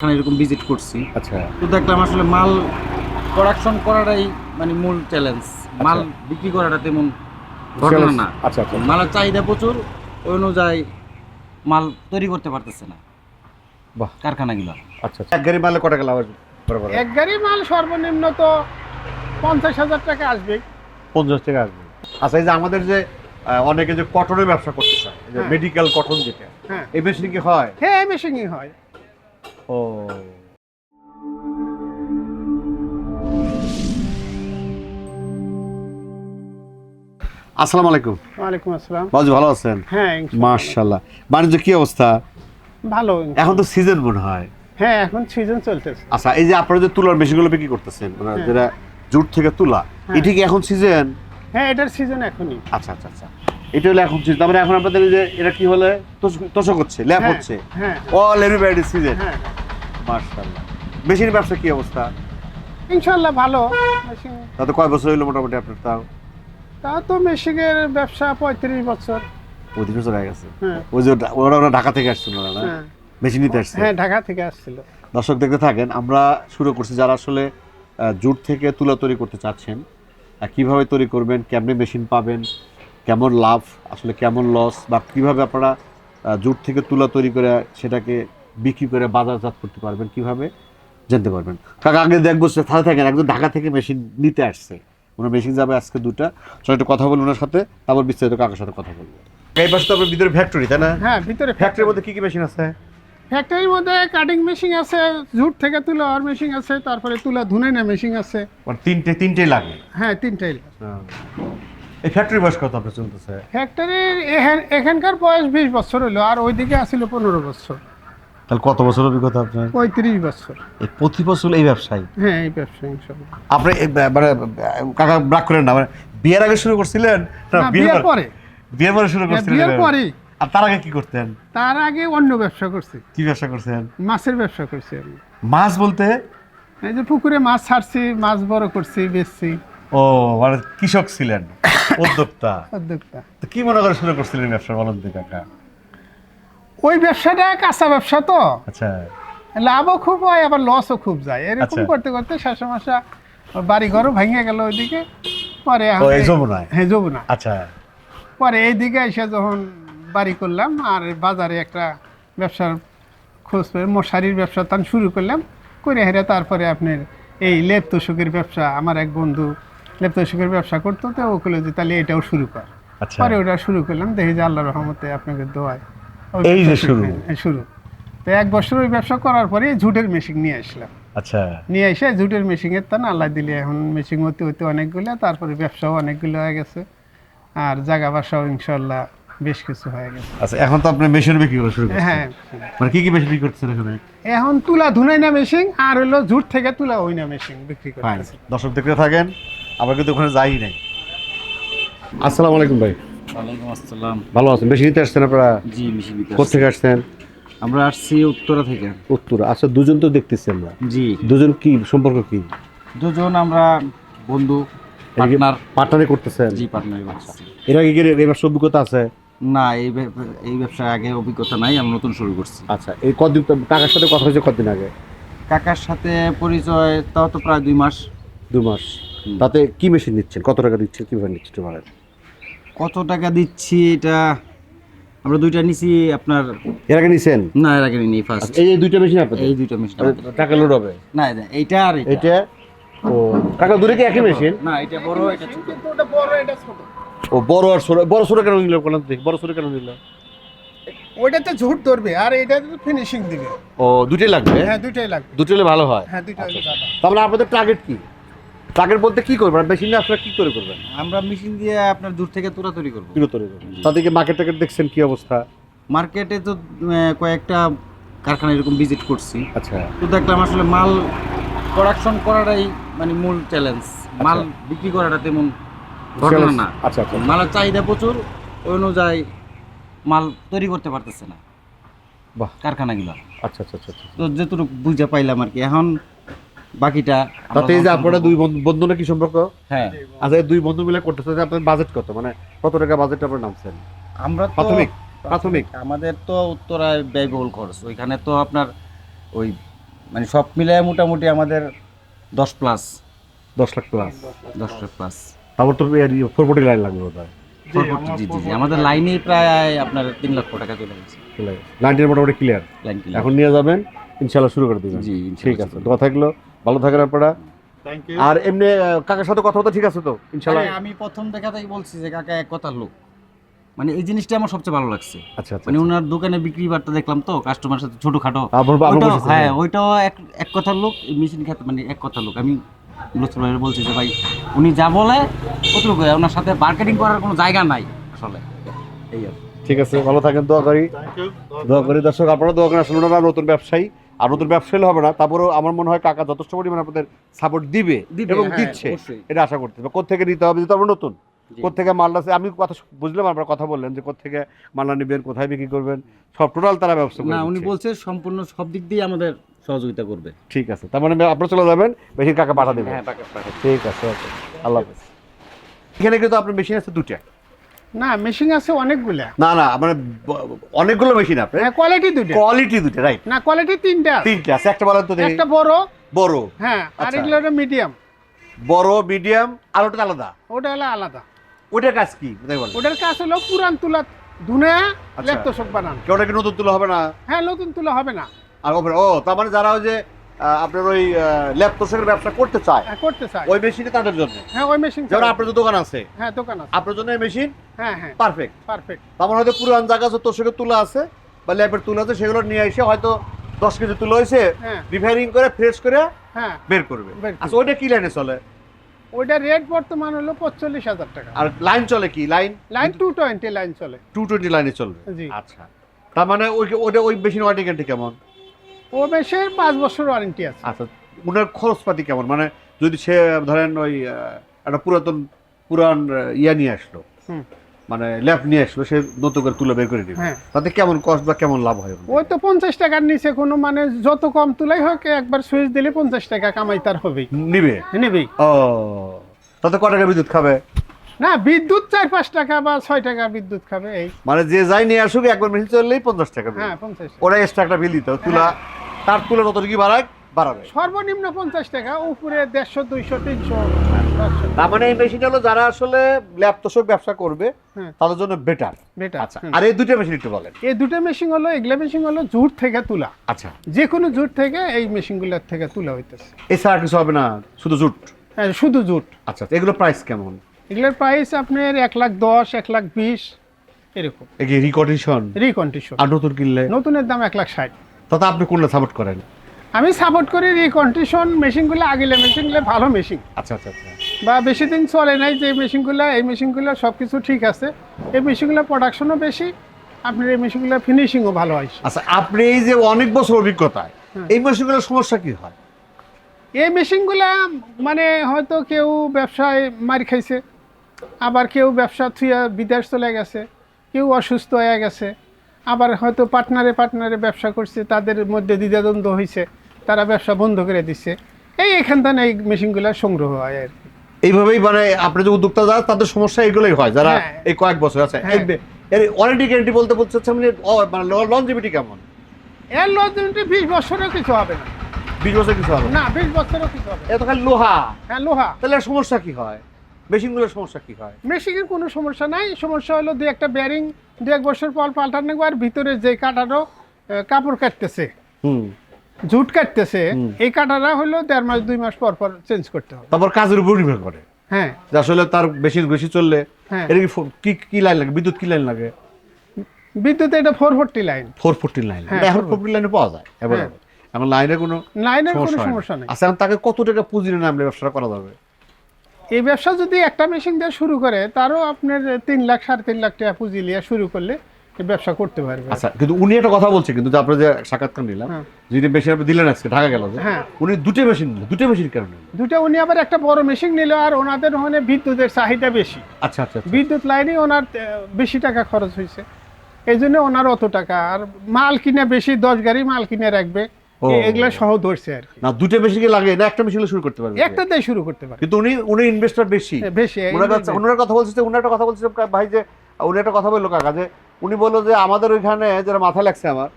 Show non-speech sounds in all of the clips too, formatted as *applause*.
এখানে এরকম ভিজিট করছি। আচ্ছা। তো দেখলাম আসলে মাল প্রোডাকশন করাটাই মানে মূল চ্যালেঞ্জ মাল বিক্রি করাটা তেমন ঘটনা না। আচ্ছা আচ্ছা। মালের চাহিদা প্রচুর ওই অনুযায়ী মাল তৈরি করতে পারতেছে না। বাহ। কারখানাগুলো। আচ্ছা এক গাড়ি মালে কটা গেল বরাবর? এক গাড়ি মাল সর্বনিম্ন তো পঞ্চাশ হাজার টাকা আসবে। পঞ্চাশ টাকা আসবে। আচ্ছা এই যে আমাদের যে আহ, অনেকে যে কটনের ব্যবসা করতে চায় এই যে হ্যাঁ। মেডিকেল কটন যেটা হ্যাঁ। এই মেশিন কি হয়? হ্যাঁ এই মেশিনই হয়। ও। আসসালামু আলাইকুম। ওয়ালাইকুম আসসালাম। বাজু ভালো আছেন? হ্যাঁ মাশাআল্লাহ। বাণিজ্য কি অবস্থা? ভালো। এখন তো সিজন মনে হয়। হ্যাঁ এখন সিজন চলতেছে। আচ্ছা এই যে আপনারা যে তুলার মেশিনগুলো বিক্রি করতেছেন মানে হ্যাঁ। যেটা জুট থেকে তুলা হ্যাঁ। এটি কি এখন সিজন হ্যাঁ এটার সিজন এখনই। আচ্ছা আচ্ছা আচ্ছা। এটা হলো এখন সিজন তারপরে এখন আপনাদের যে এটা কি হলে? তোষক হচ্ছে ল্যাপ হ্যাঁ, হচ্ছে। হ্যাঁ অল এভরিবাডি সিজন হ্যাঁ মাশাআল্লাহ। মেশিনের ব্যবসা কি অবস্থা? ইনশাল্লাহ ভালো। তাতে কয় বছর হইল মোটামুটি আপনার তাও? তা তো মেশিনের ব্যবসা পঁয়ত্রিশ বছর। পঁচিশ বছর হয়ে গেছে। হ্যাঁ। ওই যে ওরা ওরা ঢাকা থেকে আসছিল না হ্যাঁ। মেশিন নিতে আসছে। হ্যাঁ ঢাকা থেকে আসছিল। দর্শক দেখতে থাকেন আমরা শুরু করছি যারা আসলে জুট থেকে তুলা তৈরি করতে চাচ্ছেন কীভাবে তৈরি করবেন কেমনে মেশিন পাবেন কেমন লাভ আসলে কেমন লস বা কীভাবে আপনারা জুট থেকে তুলা তৈরি করে সেটাকে বিক্রি করে বাজারজাত করতে পারবেন কীভাবে জানতে পারবেন। কাকা আগে দেখব থাকা থাকেন একজন ঢাকা থেকে মেশিন নিতে আসছে। ওনার মেশিন যাবে আজকে দুটা। চল একটু কথা বলব ওনার সাথে তারপর বিস্তারিত কাকার সাথে কথা বলব। এই পাশে তো আপনার ভিতরে ফ্যাক্টরি তাই না? হ্যাঁ ভিতরে ফ্যাক্টরির মধ্যে কি কি মেশিন আছে? ফ্যাক্টরির মধ্যে কাটিং মেশিন আছে জুট থেকে তুলা আর মেশিন আছে তারপরে তুলা ধুনে না মেশিন আছে। মানে তিনটে তিনটেই লাগে হ্যাঁ তিনটাই। হ্যাঁ। এই ফ্যাক্টরি বয়স কত আপনার চলতেছে? ফ্যাক্টরির এখানকার বয়স বিশ বছর হলো আর ওইদিকে আসছিল পনেরো বছর। তাহলে কত বছর অভিজ্ঞতা আপনার? পঁয়ত্রিশ বছর। এই প্রতি বছর এই ব্যবসায়ী? হ্যাঁ এই আপনি মানে কাকা ব্রাক করেন না মানে বিয়ের আগে শুরু করছিলেন? বিয়ের পরে পরে। বিয়ের পরে শুরু করছিলেন বিয়ের পরেই। আর তার আগে কি করতেন? তার আগে অন্য ব্যবসা করছি। কি ব্যবসা করছেন? মাছের ব্যবসা করছি আমি। মাছ বলতে? এই যে পুকুরে মাছ ছাড়ছি মাছ বড় করছি বেচছি। ও মানে কৃষক ছিলেন। *laughs* উদ্যোক্তা। উদ্যোক্তা। তো কি মনে করে শুরু করছিলেন ব্যবসা বলেন তো কাকা? ওই ব্যবসাটা কাঁচা ব্যবসা তো। আচ্ছা। লাভও খুব হয় আবার লসও খুব যায়। এরকম আচ্ছা। করতে করতে শাসা মাসা বাড়ি ঘরও ভেঙে গেল ওইদিকে। পরে হ্যাঁ যমুনা আচ্ছা। পরে এইদিকে এসে যখন বাড়ি করলাম আর বাজারে একটা ব্যবসার খোঁজ পেয়ে মশারির ব্যবসা তান শুরু করলাম। করে হেরে তারপরে আপনার এই লেপ তোষকের ব্যবসা আমার এক বন্ধু লেপ ব্যবসা করতো তো ও করল যে তাহলে এটাও শুরু কর। আচ্ছা। পরে ওটা শুরু করলাম দেখি যে আল্লাহ রহমতে আপনাকে দোয়ায়। এই যে শুরু। শুরু তো এক বছর ওই ব্যবসা করার পরে ঝুটের মেশিন নিয়ে আসলাম। আচ্ছা। নিয়ে এসে ঝুটের মেশিনের তান আল্লাহ দিলে এখন মেশিন হতে হতে অনেকগুলো তারপরে ব্যবসাও অনেকগুলো হয়ে গেছে। আর জায়গা বাসাও ইনশাল্লাহ বেশ কিছু হয়ে গেছে। আচ্ছা এখন তো আপনি মেশিন বিক্রি করা শুরু হ্যাঁ। মানে কি কি মেশিন বিক্রি করছেন এখানে? এখন তুলা ধুনাই না মেশিন আর হলো ঝুট থেকে তুলা ওই না মেশিন বিক্রি করতেছে। দর্শক দেখতে থাকেন আমরা কিন্তু ওখানে যাই নাই। আসসালামু আলাইকুম ভাই। ওয়ালাইকুম আসসালাম। ভালো আছেন? বেশি নিতে আসছেন আপনারা? জি মিশি কোথেকে আসছেন? আমরা আসছি উত্তরা থেকে। উত্তরা। আচ্ছা দুজন তো দেখতেছি আমরা। জি। দুজন কি? সম্পর্ক কি? দুজন আমরা বন্ধু পার্টনার পার্টনারে করতেছেন? জি পার্টনারই করতেছি। এর আগে কি এই ব্যবসা অভিজ্ঞতা আছে? না এই এই ব্যবসায় আগে অভিজ্ঞতা নাই আমরা নতুন শুরু করছি। আচ্ছা এই কদিন তো কাকার সাথে কথা হয়েছে কদিন আগে? কাকার সাথে পরিচয় তাও তো প্রায় দুই মাস। দু মাস। তাতে কি মেশিন নিচ্ছেন? কত টাকা দিচ্ছেন? কীভাবে নিচ্ছেন একটু বলেন। কত টাকা দিচ্ছি? এটা আমরা দুইটা নিছি আপনার এর আগে নিছেন? না এর আগে নিই ফার্স্ট আচ্ছা, এই এই দুইটা মেশিন আপনাদের? এই দুইটা মেশিন টাকা লোড হবে। না এটা এইটা আর এটা এটা ও কাকা দূরে কি একই মেশিন না এটা বড় এটা ছোট। কিন্তু ওটা বড় এটা ছোট ও বড় আর ছোট। বড় ছোট কেন নিল তো দেখি বড় ছোট কেন নিল? ওইটাতে ঝুট ধরবে আর এটাতে ফিনিশিং দিবে। ও দুটোই লাগবে? হ্যাঁ দুইটাই লাগবে। দুটো হলে ভালো হয়। হ্যাঁ দুইটাই আচ্ছা। দাদা তাহলে আপনাদের টার্গেট কি? টার্গেট বলতে কি করবেন? মেশিন আপনারা কি করে করবেন? আমরা মেশিন দিয়ে আপনার দূর থেকে তোরা তৈরি করব। কি করে তৈরি করবেন। তাদেরকে মার্কেট দেখছেন কি অবস্থা? মার্কেটে তো আহ, কয়েকটা কারখানা এরকম ভিজিট করছি। আচ্ছা। তো দেখলাম আসলে মাল প্রোডাকশন করাটাই মানে মূল চ্যালেঞ্জ মাল বিক্রি করাটা তেমন ঘটনা না। আচ্ছা আচ্ছা। মালের চাহিদা প্রচুর ওই অনুযায়ী মাল তৈরি করতে পারতেছে না বাহ। কারখানাগুলো। আচ্ছা আচ্ছা আচ্ছা আচ্ছা। তো যেটুকু বুঝে পাইলাম আর কি। এখন বাকিটা তাতে যে আপনারা দুই বন্ধু বন্ধু না কি সম্পর্ক? হ্যাঁ। আচ্ছা দুই বন্ধু মিলে করতেছে আপনার বাজেট কত? মানে কত টাকা বাজেট আপনার নামছেন? আমরা প্রাথমিক প্রাথমিক। আমাদের তো উত্তরায় ব্যয়বহুল খরচ। ওইখানে তো আপনার ওই মানে সব মিলায় মোটামুটি আমাদের দশ প্লাস দশ লাখ প্লাস দশ লাখ প্লাস তারপর তো ফোর ফোর্টি লাইন লাগবে বোধ জি জি জি আমাদের লাইনে প্রায় আপনার তিন লক্ষ টাকা চলে গেছে। লাইনটির মোটামুটি ক্লিয়ার লাইন এখন নিয়ে যাবেন ইনশাল্লাহ শুরু করে দিবেন। জি, ঠিক আছে দোয়া থাকল। ভালো থাকেন আপনারা। আর এমনি কাকার সাথে কথা বলতে ঠিক আছে তো? ইনশাল্লাহ। আমি প্রথম দেখা থেকে বলছি যে কাকা এক কথার লোক। মানে এই জিনিসটা আমার সবচেয়ে ভালো লাগছে। আচ্ছা আচ্ছা মানে ওনার দোকানে বিক্রি বার্তা দেখলাম তো কাস্টমার সাথে ছোটখাটো। হ্যাঁ ওইটাও এক এক কথার লোক মেশিন খেতে মানে এক কথার লোক। আমি ভাইয়ের বলছি যে ভাই উনি যা বলে কতটুকু ওনার সাথে মার্কেটিং করার কোনো জায়গা নাই আসলে। এই আর ঠিক আছে ভালো থাকেন দোয়া করি। দোয়া করি দর্শক আপনারা দোয়া করেন আসলে ওনারা নতুন ব্যবসায়ী। আর নতুন ব্যবসায়ী হবে না তারপরেও আমার মনে হয় কাকা যথেষ্ট পরিমাণে আপনাদের সাপোর্ট দিবে এবং হ্যাঁ, দিচ্ছে। এটা আশা করতে হবে কোথেকে নিতে হবে যেহেতু আমরা নতুন। কোথেকে মালটা আমি কথা বুঝলাম আপনারা কথা বললেন যে কোথেকে মালটা নেবেন কোথায় বিক্রি করবেন সব টোটাল তারা ব্যবসা না উনি। বলছে সম্পূর্ণ সব দিক দিয়ে আমাদের সহযোগিতা করবে। ঠিক আছে তার মানে আপনারা চলে যাবেন বেশি কাকা পাঠা দেবেন? হ্যাঁ ঠিক আছে আল্লাহ হাফেজ। এখানে কিন্তু আপনার মেশিন আছে দুটা না মেশিন আছে অনেকগুলা। না না মানে অনেকগুলো মেশিন আপনার। হ্যাঁ কোয়ালিটি দুইটা। কোয়ালিটি দুটো রাইট না কোয়ালিটি তিনটা। তিনটে আছে একটা বলেন তো দেখি। একটা বড়। বড়। হ্যাঁ আর আচ্ছা। এগুলো মিডিয়াম বড় মিডিয়াম আর ওটা আলাদা? ওটা হলো আলাদা। ওটার কাজ কি? ওটার কাজ হলো পুরান তুলা ধুনে আচ্ছা। ল্যাপটপ বানানো। ওটা কি নতুন তুলো হবে না? হ্যাঁ নতুন তুলা হবে না। আর ও তার মানে যারা ওই যে আপনার ওই ল্যাপটপের ব্যবসা করতে চায়। হ্যাঁ, করতে চাই ওই মেশিনে তাদের জন্য। হ্যাঁ ওই মেশিন যেমন আপনার যে দোকান আছে। হ্যাঁ দোকান আছে। আপনার জন্য এই মেশিন হ্যাঁ হ্যাঁ। পারফেক্ট। পারফেক্ট। তার মানে হয়তো পুরান জায়গা আছে তোষকের তুলা আছে বা ল্যাপের তুলা আছে সেগুলো নিয়ে এসে হয়তো দশ কেজি তুলো হয়েছে হ্যাঁ। রিফাইরিং করে ফ্রেশ করে হ্যাঁ। বের করবে। বের করবে। আচ্ছা ওইটা কি লাইনে চলে? ওইটা রেট বর্তমান হলো পঁচল্লিশ হাজার টাকা। আর লাইন চলে কি? Line line two twenty line চলে। টু টোয়েন্টি লাইনে চলবে। জি। আচ্ছা। তার মানে ওই ওটা ওই মেশিন ওয়ারেন্টি কেমন? ও মেশিন পাঁচ বছর ওয়ারেন্টি আছে। আচ্ছা ওনার খরচপাতি কেমন? মানে যদি সে ধরেন ওই একটা পুরাতন পুরান ইয়া নিয়ে আসলো মানে ল্যাপ নিয়ে আসলো সে নতুন করে তুলে বের করে দিবে। হ্যাঁ। তাতে কেমন কস্ট বা কেমন লাভ হয় ওই তো পঞ্চাশ টাকার নিচে কোনো মানে যত কম তুলাই হোক একবার সুইচ দিলে পঞ্চাশ টাকা কামাই তার হবে নিবে? নেবেই। ও তাতে ক টাকা বিদ্যুৎ খাবে? না বিদ্যুৎ চার পাঁচ টাকা বা ছয় টাকা বিদ্যুৎ খাবে এই। মানে যে যাই নিয়ে আসুক একবার মেশিন চললেই পঞ্চাশ টাকা। হ্যাঁ পঞ্চাশ ওরা এক্সট্রা একটা বিল দিত তুলা তার তুলা ততটুকু বাড়ায়? বাড়াবে। সর্বনিম্ন পঞ্চাশ টাকা উপরে দেড়শো দুইশো তিনশো তার মানে এই মেশিনটা হলো যারা আসলে ল্যাপ তোষক ব্যবসা করবে হ্যাঁ। তাদের জন্য বেটার বেটা আচ্ছা আর এই দুটো মেশিন একটু বলেন। এই দুটো মেশিন হলো এগুলা মেশিন হলো জুট থেকে তুলা। আচ্ছা। যে কোনো জুট থেকে এই মেশিনগুলোর থেকে তুলা হইতেছে। এছাড়া কিছু হবে না শুধু জুট হ্যাঁ, শুধু জুট আচ্ছা এগুলো প্রাইস কেমন? এগুলোর প্রাইস আপনার এক লাখ দশ এক লাখ বিশ এরকম। এই রিকন্ডিশন রিকন্ডিশন আর নতুন কিনলে? নতুনের দাম এক লাখ ষাট। তাতে আপনি কোনটা সাপোর্ট করেন? আমি সাপোর্ট করি রিকন্ডিশন মেশিনগুলো আগেলে মেশিনগুলো ভালো মেশিন আচ্ছা আচ্ছা আচ্ছা। বা বেশি দিন চলে নাই যে মেশিনগুলো এই মেশিনগুলো সব কিছু ঠিক আছে। এই মেশিনগুলো প্রোডাকশনও বেশি আপনার এই মেশিনগুলো ফিনিশিংও ভালো হয়। আচ্ছা আপনি এই যে অনেক বছর অভিজ্ঞতায় এই মেশিনগুলোর সমস্যা কি হয়? এই মেশিনগুলা মানে হয়তো কেউ ব্যবসায় মার খাইছে আবার কেউ ব্যবসা থুয়া বিদেশ চলে গেছে কেউ অসুস্থ হয়ে গেছে। আবার হয়তো পার্টনারে পার্টনারে ব্যবসা করছে তাদের মধ্যে দ্বিধাদ্বন্দ্ব হয়েছে তারা ব্যবসা বন্ধ করে দিচ্ছে এই এখান থেকে এই মেশিনগুলো সংগ্রহ হয় আর কি। এইভাবেই মানে আপনি যে উদ্যোক্তা যারা তাদের সমস্যা এগুলোই হয় যারা হ্যাঁ। এই কয়েক বছর আছে। হ্যাঁ। এর ওয়ারেন্টি গ্যারান্টি বলতে বলছে হচ্ছে মানে মানে লঞ্জিভিটি কেমন? এর লজেন্টি বিশ বছরও কিছু হবে না। বিশ বছর কিছু হবে না? বিশ বছরও কিছু হবে। এত খালি লোহা। হ্যাঁ লোহা। তাহলে সমস্যা কি হয়? মেশিনগুলোর সমস্যা কি হয়? মেশিনের কোনো সমস্যা নাই। সমস্যা হলো দু একটা ব্যারিং দু এক বছর পর পাল্টানো আর ভিতরে যে কাটারও কাপড় কাটতেছে জুট কাটতেছে এই কাটারা হলো দেড় মাস দুই মাস পর পর চেঞ্জ করতে হবে। তারপর কাজের উপর নির্ভর করে। হ্যাঁ। আসলে তার বেশি বেশি চললে হ্যাঁ। এটা কি কি লাইন লাগে? বিদ্যুৎ কি লাইন লাগে? বিদ্যুৎ এটা four forty line four forty line হ্যাঁ, এখন 440 ফোর ফোরটি লাইনে পাওয়া যায় এবার এখন লাইনের কোনো লাইনের কোনো সমস্যা হয় নেই। আচ্ছা এখন তাকে কত টাকা পুঁজি নিয়ে নামলে ব্যবসাটা করা যাবে? এই ব্যবসা যদি একটা মেশিন দিয়ে শুরু করে তারও আপনার তিন লাখ সাড়ে তিন লাখ টাকা পুঁজি নিয়ে শুরু করলে ব্যবসা করতে পারবে আচ্ছা কিন্তু উনি একটা কথা বলছে কিন্তু আপনার যে সাক্ষাৎকার নিলাম হ্যাঁ। যেটা বেশি আপনি দিলেন আজকে ঢাকা গেল হ্যাঁ। উনি দুটো মেশিন নিলেন দুটো মেশিন কেন নিলেন দুটা উনি আবার একটা বড় মেশিন নিল আর ওনাদের ওখানে বিদ্যুতের চাহিদা বেশি আচ্ছা আচ্ছা আচ্ছা। বিদ্যুৎ লাইনে ওনার বেশি টাকা খরচ হয়েছে এই জন্য ওনার অত টাকা আর মাল কিনে বেশি দশ গাড়ি মাল কিনে রাখবে এগুলা সহ ধরছে আর না দুটো মেশিন কি লাগে না একটা মেশিন শুরু করতে পারবে। একটা দিয়ে শুরু করতে পারে কিন্তু উনি উনি ইনভেস্টর বেশি। বেশি ওনার কথা উনি একটা কথা ভাই যে উনি একটা কথা বলল কাকা যে উনি বলল যে আমাদের ওইখানে যারা মাথা লাগছে আমার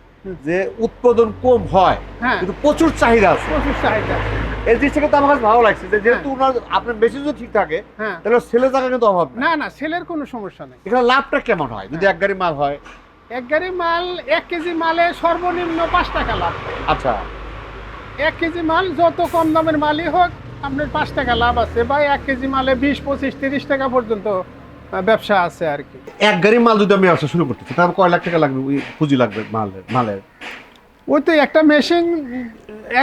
যে উৎপাদন কম হয় হ্যাঁ। কিন্তু প্রচুর চাহিদা আছে। প্রচুর চাহিদা এই জিনিসটা কিন্তু আমার কাছে ভালো লাগছে যে যেহেতু ওনার আপনার বেশি যদি ঠিক থাকে হ্যাঁ। তাহলে ছেলে জায়গা কিন্তু অভাব না না না সেলের কোনো সমস্যা নেই। এখানে লাভটা কেমন হয়? যদি এক গাড়ি মাল হয় এক গাড়ি মাল এক কেজি মালে সর্বনিম্ন পাঁচ টাকা লাভ। আচ্ছা। এক কেজি মাল যত কম দামের মালই হোক আপনার পাঁচ টাকা লাভ আছে বা এক কেজি মালে বিশ পঁচিশ তিরিশ টাকা পর্যন্ত ব্যবসা আছে আর কি। এক গাড়ি মাল যদি আমি ব্যবসা শুরু করতে তাহলে কয় লাখ টাকা লাগবে পুঁজি লাগবে মালের মালের? ওই তো একটা মেশিন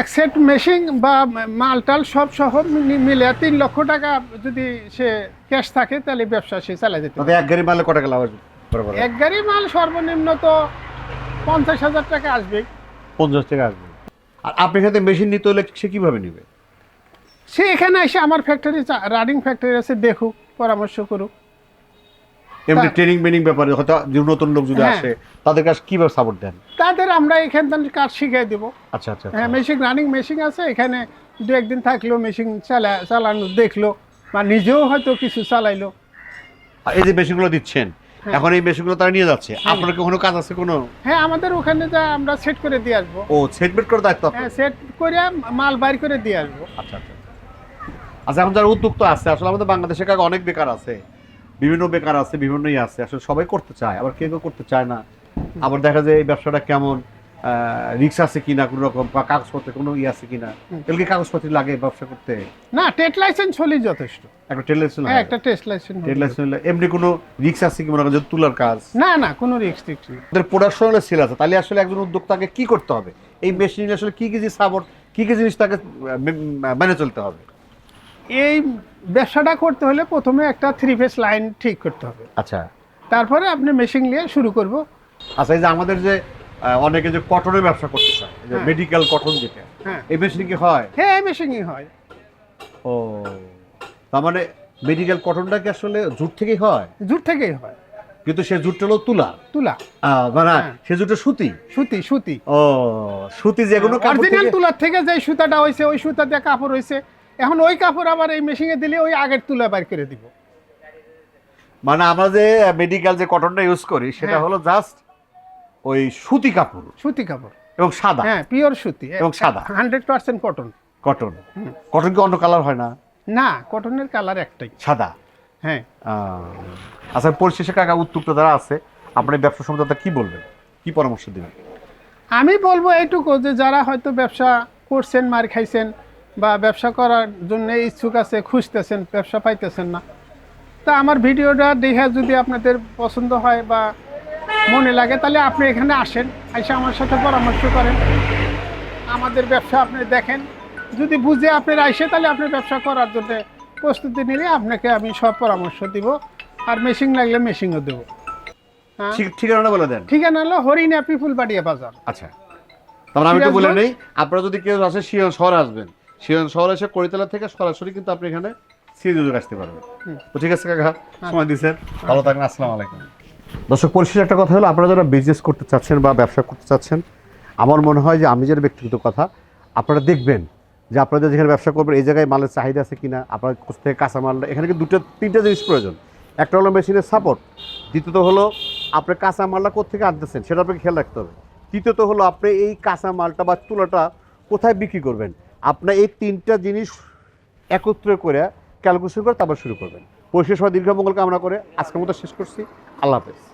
এক সেট মেশিন বা মাল টাল সব সহ মিলে তিন লক্ষ টাকা যদি সে ক্যাশ থাকে তাহলে ব্যবসা সে চালা যেতে এক গাড়ি মালে কত টাকা লাভ আসবে? এক গাড়ি মাল সর্বনিম্ন তো পঞ্চাশ হাজার টাকা আসবে। পঞ্চাশ টাকা আসবে। আর আপনি এখানে মেশিন নিতে হলে সে কীভাবে নিবে? সে এখানে এসে আমার ফ্যাক্টরি রানিং ফ্যাক্টরি আছে দেখুক পরামর্শ করুক। এমনি ট্রেনিং মেনিং ব্যাপারে হয়তো নতুন লোক যদি হ্যাঁ। আসে তাদের কাছে কীভাবে সাপোর্ট দেন? তাদের আমরা এখান থেকে কাজ শিখিয়ে দেবো। আচ্ছা আচ্ছা হ্যাঁ মেশিন রানিং মেশিন আছে এখানে দু একদিন থাকল মেশিন চালা চালানো দেখল বা নিজেও হয়তো কিছু চালাইলো। আর এই যে মেশিনগুলো দিচ্ছেন। এখন এই মেশিনগুলো তারা নিয়ে যাচ্ছে। আপনার কি কোনো কাজ আছে কোনো? হ্যাঁ আমাদের ওখানে যা আমরা সেট করে দিয়ে আসব। ও সেট বেট করে দায়িত্ব? হ্যাঁ সেট করে মাল বাইর করে দিয়ে আসব। আচ্ছা আচ্ছা আচ্ছা। এখন যারা উদ্যোক্তা আছে আসলে আমাদের বাংলাদেশে কাকে অনেক বেকার আছে বিভিন্ন বেকার আছে বিভিন্ন ইয়ে আছে আসলে সবাই করতে চায় আবার কেউ কেউ করতে চায় না। আবার দেখা যায় এই ব্যবসাটা কেমন? রিক্স আছে কিনা কোনো রকম বা কাগজপত্রে কোনো ইয়ে আছে কিনা। এগুলো কি কাগজপত্র লাগে ব্যবসা করতে? না টেট লাইসেন্স হলেই যথেষ্ট। একটা টেট লাইসেন্স হ্যাঁ একটা টেস্ট লাইসেন্স টেট লাইসেন্স হলে এমনি কোনো রিক্স আছে কি মনে করেন যে তুলার কাজ? না না কোনো রিস্ট্রিক্ট নেই। ওদের প্রোডাকশন সেল আছে। তাহলে আসলে একজন উদ্যোক্তাকে কি করতে হবে? এই মেশিন আসলে কি কি সাপোর্ট কি কি জিনিস তাকে মেনে চলতে হবে? এই ব্যবসাটা করতে হলে প্রথমে একটা থ্রি ফেস লাইন ঠিক করতে হবে। আচ্ছা। তারপরে আপনি মেশিন নিয়ে শুরু করব। আচ্ছা এই যে আমাদের যে অনেকে যে কটনের ব্যবসা করতে চায় যে হ্যাঁ। মেডিকেল কটন যেটা হ্যাঁ। এই মেশিন কি হয়? হ্যাঁ এই মেশিনই হয়। ও তার মানে মেডিকেল কটনটা কি আসলে জুট থেকেই হয়? জুট থেকেই হয়। কিন্তু সে জুটটা হলো তুলা? তুলা। মানে হ্যাঁ। সে জুটটা সুতি? সুতি সুতি। ও সুতি যেগুলো কাপড় অরিজিনাল তুলার থেকে যে সুতাটা হয়েছে ওই সুতা দিয়ে কাপড় হয়েছে এখন ওই কাপড় আবার এই মেশিনে দিলে ওই আগের তুলা বাইর করে দিব। মানে আমরা যে মেডিকেল যে কটনটা ইউজ করি সেটা হ্যাঁ। হলো জাস্ট ওই সুতি কাপড়। সুতি কাপড়। এবং সাদা। হ্যাঁ পিওর সুতি। এবং সাদা। Hundred percent cotton cotton. Cotton কি অন্য কালার হয় না? না কটনের কালার একটাই। সাদা। হ্যাঁ। আচ্ছা পরিশেষে কাকা উত্তপ্ত যারা আছে আপনার এই ব্যবসা সম্বন্ধে কি বলবেন? কি পরামর্শ দেবেন? আমি বলব এইটুকু যে যারা হয়তো ব্যবসা করছেন মার খাইছেন বা ব্যবসা করার জন্য ইচ্ছুক আছে খুঁজতেছেন ব্যবসা পাইতেছেন না তা আমার ভিডিওটা দেখে যদি আপনাদের পছন্দ হয় বা মনে লাগে তাহলে আপনি এখানে আসেন এসে আমার সাথে পরামর্শ করেন। আমাদের ব্যবসা আপনি দেখেন। যদি বুঝে আপনার আসে তাহলে আপনি ব্যবসা করার জন্য প্রস্তুতি নিলে আপনাকে আমি সব পরামর্শ দিব। আর মেশিন লাগলে মেশিনও দেবো। হ্যাঁ? ঠিক ঠিকানাটা বলে দেন। ঠিকানা হলো হরিণা পিপুল বাড়িয়া বাজার। আচ্ছা। তারপর আমি তো বলে নেই আপনারা যদি কেউ আসে শিয়ন শহরে আসবেন। শিয়ন শহরে এসে করিতলা থেকে সরাসরি কিন্তু আপনি এখানে সিরিজে আসতে পারবেন। তো ঠিক আছে কাকা সময় দিচ্ছেন ভালো থাকবেন আসসালামু আলাইকুম। দর্শক, পরিশেষে একটা কথা হলো, আপনারা যারা বিজনেস করতে চাচ্ছেন বা ব্যবসা করতে চাচ্ছেন, আমার মনে হয় যে আমি যেটা ব্যক্তিগত কথা, আপনারা দেখবেন যে আপনাদের যেখানে ব্যবসা করবেন, এই জায়গায় মালের চাহিদা আছে কিনা, আপনার কোথ থেকে কাঁচা মাল, এখানে কিন্তু দুটো, তিনটা জিনিস প্রয়োজন। একটা হলো মেশিনের সাপোর্ট দ্বিতীয়ত হলো আপনার কাঁচা মালটা কোথেকে আনতেছেন, সেটা আপনাকে খেয়াল রাখতে হবে। তৃতীয়ত হলো আপনি এই কাঁচা মালটা বা তুলাটা কোথায় বিক্রি করবেন? আপনার এই তিনটা জিনিস একত্রে করে ক্যালকুলেশন করে তারপর শুরু করবেন। পরিশেষ হওয়া দীর্ঘ মঙ্গল কামনা করে আজকের মতো শেষ করছি। আল্লাহ হাফেজ।